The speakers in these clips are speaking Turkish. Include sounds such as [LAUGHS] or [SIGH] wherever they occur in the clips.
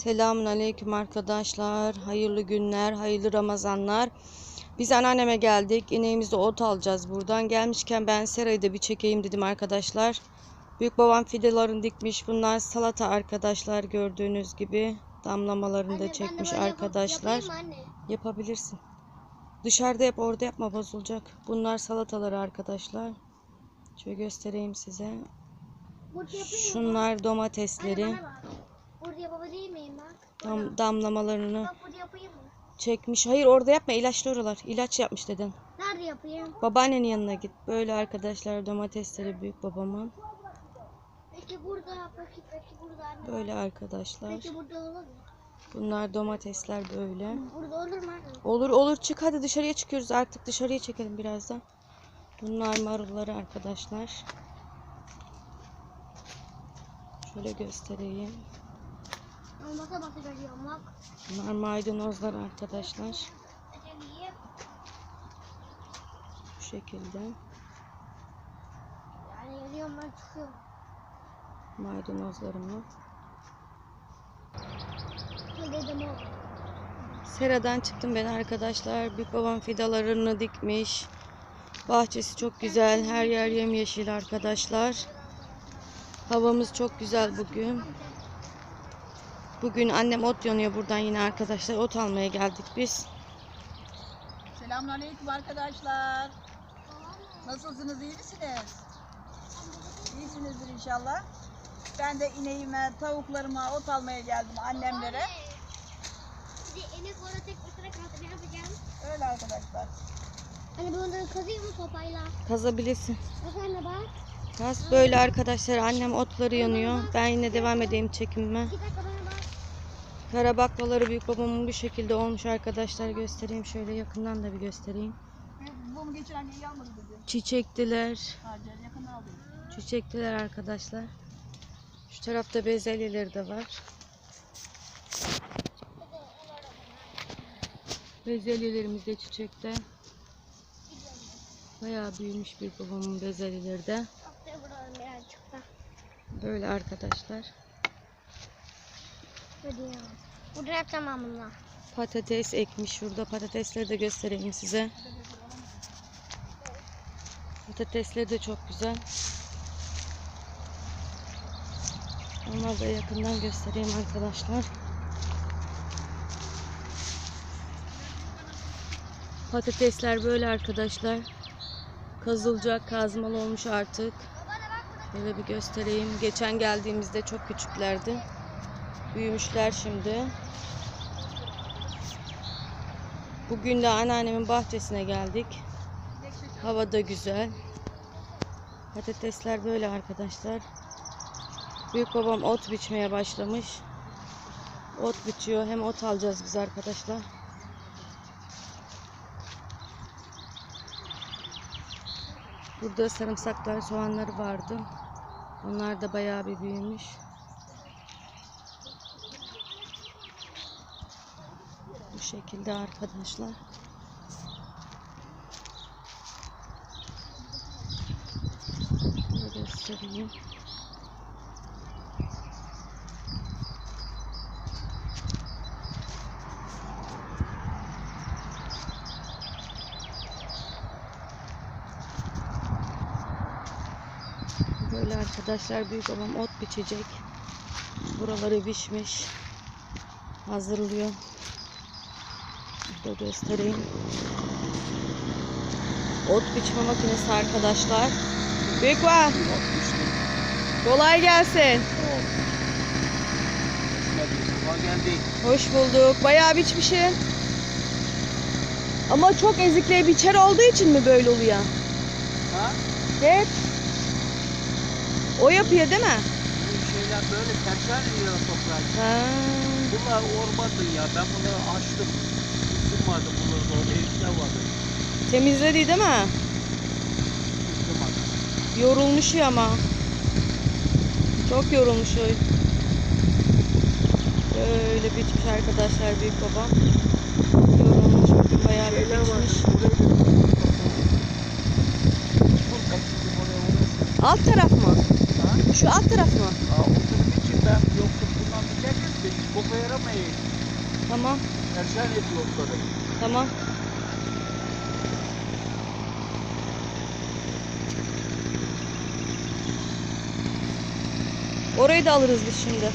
Selamun aleyküm arkadaşlar. Hayırlı günler, hayırlı Ramazanlar. Biz anneanneme geldik. İneğimizde ot alacağız buradan. Gelmişken ben serayı da bir çekeyim dedim arkadaşlar. Büyük babam fidelarını dikmiş. Bunlar salata arkadaşlar gördüğünüz gibi. Damlamalarını da çekmiş arkadaşlar. Yapabilirsin. Dışarıda yap orada yapma bozulacak. Bunlar salataları arkadaşlar. Şöyle göstereyim size. Şunlar domatesleri. Yapabilir miyim bak? Dam, damlamalarını Bak burada yapayım mı? çekmiş. Hayır orada yapma ilaçlı oralar. İlaç yapmış deden. Nerede yapayım? Babaannenin yanına git. Böyle arkadaşlar domatesleri büyük babamın. Peki burada, peki peki burada anne. Böyle arkadaşlar. Peki burada olur mu? Bunlar domatesler böyle. Burada olur mu anne? Olur olur çık hadi dışarıya çıkıyoruz artık dışarıya çekelim birazdan. Bunlar marulları arkadaşlar. Şöyle göstereyim. Olmasa görüyorum bak. Bunlar maydanozlar arkadaşlar. Bu şekilde. Yani görüyorum ben çıkıyorum. Maydanozlarımı. Sera'dan çıktım ben arkadaşlar. Büyük babam fidalarını dikmiş. Bahçesi çok güzel. Her yer yemyeşil arkadaşlar. Havamız çok güzel bugün. Bugün annem ot yanıyor buradan yine arkadaşlar. Ot almaya geldik biz. Selamünaleyküm arkadaşlar. Nasılsınız, iyi misiniz? İyisinizdir inşallah. Ben de ineğime, tavuklarıma ot almaya geldim annemlere. Bir de enek orada tek başına kaldı. Ne yapacağım? Öyle arkadaşlar. Hani bunları kazıyım mı sopayla? Kazabilirsin. Bak anne bak. Kaz böyle arkadaşlar. Annem otları yanıyor. Ben yine devam edeyim çekimime. İki dakika. Kara baklaları büyük babamın bu şekilde olmuş arkadaşlar. Göstereyim şöyle yakından da bir göstereyim. Geçen almadı dedi. Çiçektiler. Harcar yakından aldım. Çiçekliler arkadaşlar. Şu tarafta bezelyeleri de var. Bezelyelerimiz de çiçekte. Bayağı büyümüş bir babamın bezelyeleri de. Böyle arkadaşlar. Hadi ya. Burada ben bununla. Patates ekmiş şurada. Patatesleri de göstereyim size. Patatesleri de çok güzel. Onları da yakından göstereyim arkadaşlar. Patatesler böyle arkadaşlar. Kazılacak, kazmalı olmuş artık. Böyle bir göstereyim. Geçen geldiğimizde çok küçüklerdi. Büyümüşler şimdi. Bugün de anneannemin bahçesine geldik. Hava da güzel. Patatesler böyle arkadaşlar. Büyük babam ot biçmeye başlamış. Ot biçiyor. Hem ot alacağız biz arkadaşlar. Burada sarımsaklar, soğanları vardı. Onlar da bayağı bir büyümüş. Bu şekilde arkadaşlar. Böyle göstereyim. Böyle arkadaşlar büyük babam ot biçecek. Buraları biçmiş. Hazırlıyor. Burada göstereyim. Ot biçme makinesi arkadaşlar. Büyük var. Kolay gelsin. Hoş bulduk. Bayağı biçmişim. Ama çok ezikliğe biçer olduğu için mi böyle oluyor? Ha? Evet. O yapıyor değil mi? Şeyler böyle terser yiyor toprak. Ha. Bunlar ormandı ya. Ben bunu açtım. Isınmadı bunları orada evde vardı. Temizledi değil mi? Yorulmuş ya ama. Çok yorulmuş o. Böyle biçmiş arkadaşlar büyük babam. Yorulmuş bugün bayağı bir uğraştım. Alt taraf mı? Ha? Şu alt taraf mı? Aa, oturum için ben yoksa bundan bok tarafa yaramayın. Tamam. Erşen et yolları. Tamam. Orayı da alırız biz şimdi.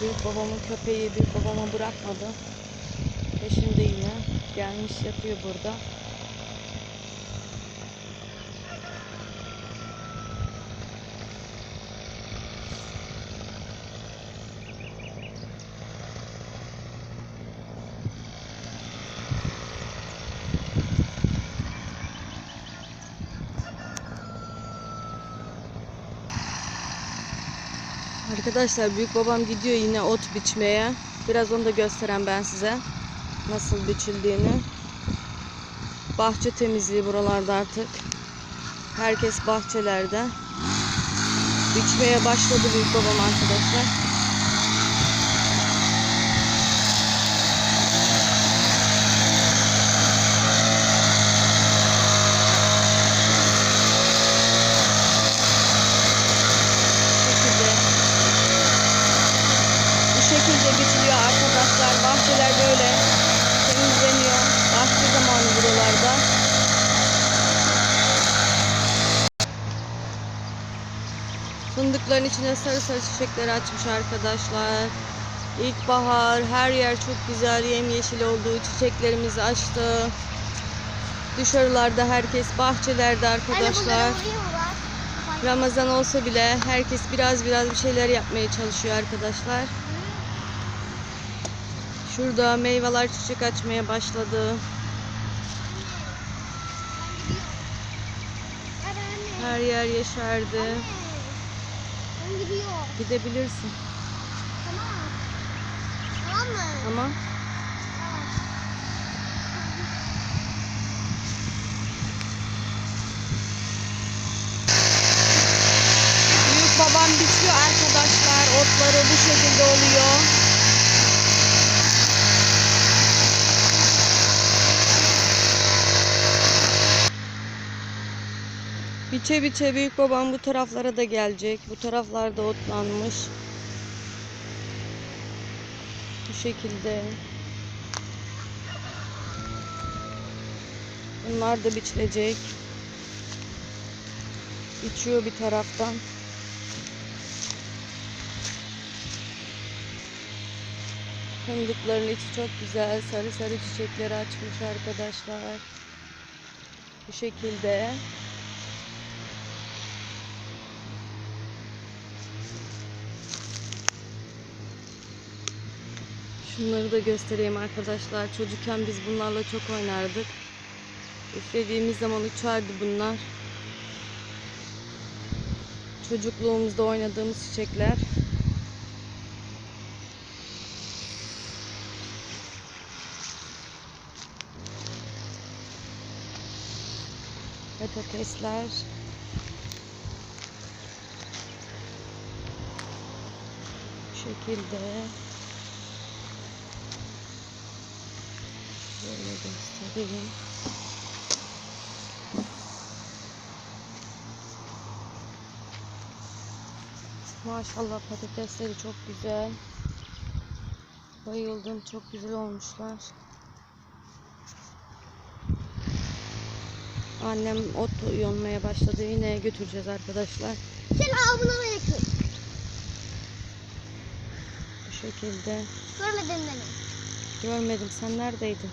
Büyük babamın köpeği büyük babama bırakmadı. Peşinde yine. Gelmiş yatıyor burada. Arkadaşlar büyük babam gidiyor yine ot biçmeye. Biraz onu da gösteren ben size. Nasıl biçildiğini. Bahçe temizliği buralarda artık. Herkes bahçelerde. Biçmeye başladı büyük babam arkadaşlar. şekilde bu şekilde biçiliyor arkadaşlar. Bahçeler böyle temizleniyor. Bahçe zamanı buralarda. Fındıkların içine sarı sarı çiçekler açmış arkadaşlar. İlkbahar, her yer çok güzel, yemyeşil oldu. Çiçeklerimiz açtı. Dışarılarda herkes bahçelerde arkadaşlar. Ramazan olsa bile herkes biraz biraz bir şeyler yapmaya çalışıyor arkadaşlar. Şurada meyveler çiçek açmaya başladı. Her yer yeşerdi. Gidiyor. Gidebilirsin. Tamam. Tamam mı? Ama Tamam. büyük babam biçiyor arkadaşlar. Otları bu şekilde oluyor. Biçe biçe büyük babam bu taraflara da gelecek. Bu taraflarda otlanmış. Bu şekilde. Bunlar da biçilecek. Biçiyor bir taraftan. Fındıkların içi çok güzel. Sarı sarı çiçekleri açmış arkadaşlar. Bu şekilde. Şunları da göstereyim arkadaşlar. Çocukken biz bunlarla çok oynardık. Üflediğimiz zaman uçardı bunlar. Çocukluğumuzda oynadığımız çiçekler. Patatesler. Bu şekilde. Göstereyim. Maşallah patatesleri çok güzel. Bayıldım. Çok güzel olmuşlar. Annem ot yonmaya başladı. Yine götüreceğiz arkadaşlar. Selamun aleyküm. Bu şekilde. Görmedin beni. Görmedim. Sen neredeydin?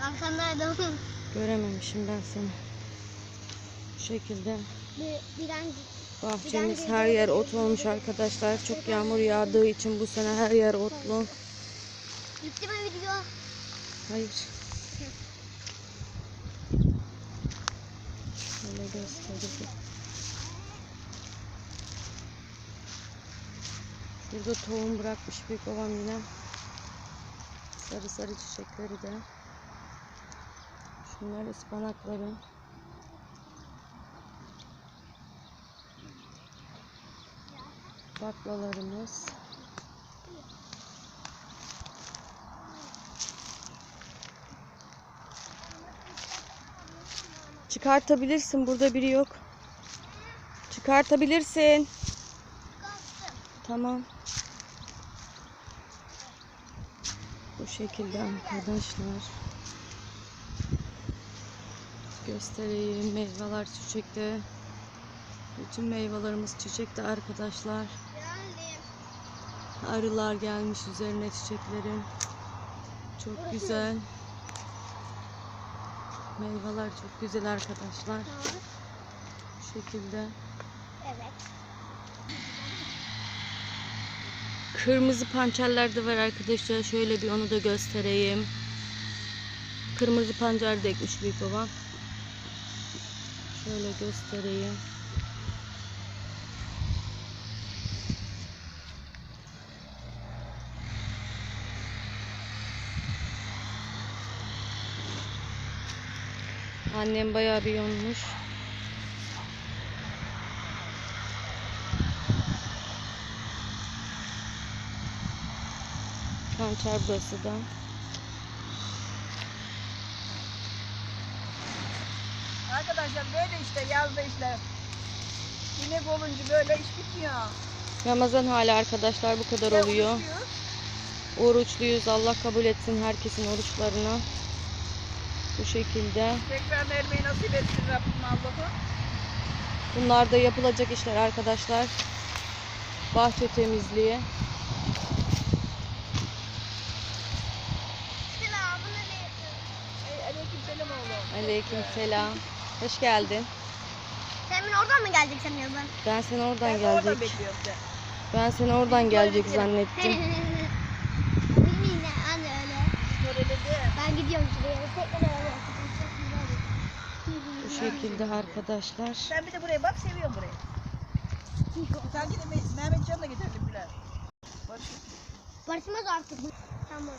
Arkamdaydım. Görememişim ben seni. Bu şekilde. Bir. Bahçemiz her yer ot olmuş arkadaşlar. Çok yağmur yağdığı için bu sene her yer otlu. Bitti mi video? Hayır. Şöyle göstereyim. Burada tohum bırakmış büyük babam yine. Sarı sarı çiçekleri de. Şunlar ıspanakları. Baklalarımız. Çıkartabilirsin. Burada biri yok. Çıkartabilirsin. Tamam. Bu şekilde arkadaşlar. Göstereyim. Meyveler çiçekte. Bütün meyvelerimiz çiçekte arkadaşlar. Arılar gelmiş üzerine çiçeklerin. Çok güzel. Meyveler çok güzel arkadaşlar. Bu şekilde. Kırmızı pançerler de var arkadaşlar. Şöyle bir onu da göstereyim. Kırmızı pancar da ekmiş büyük babam. Şöyle göstereyim. Annem bayağı bir yonmuş. Pançer burası da. Arkadaşlar böyle işte yazda işte. İnek olunca böyle iş bitmiyor. Ramazan hali arkadaşlar bu kadar oluyor. uğraşıyoruz. Oruçluyuz. Allah kabul etsin herkesin oruçlarını. Bu şekilde. Tekrar vermeyi nasip etsin Rabbim Allah'ım. Bunlar da yapılacak işler arkadaşlar. Bahçe temizliği. Selamun aleyküm. Ey, Aleyküm selam oğlum. Aleyküm selam. Hoş geldin. Sen beni oradan mı gelecek sanıyordun? Ben seni oradan Ben orada gelecek. bekliyorum. Ben seni oradan gelecek zannettim. [LAUGHS] Bilmiyorum ne anne öyle. Öyle dedi. Ben gidiyorum şuraya. Tekrar öyle. Bu şekilde arkadaşlar. Sen bir de buraya bak seviyorum burayı. Sanki de Me- Mehmet Can'la getirdim Bilal. Barış. Barışmaz artık. Tamam.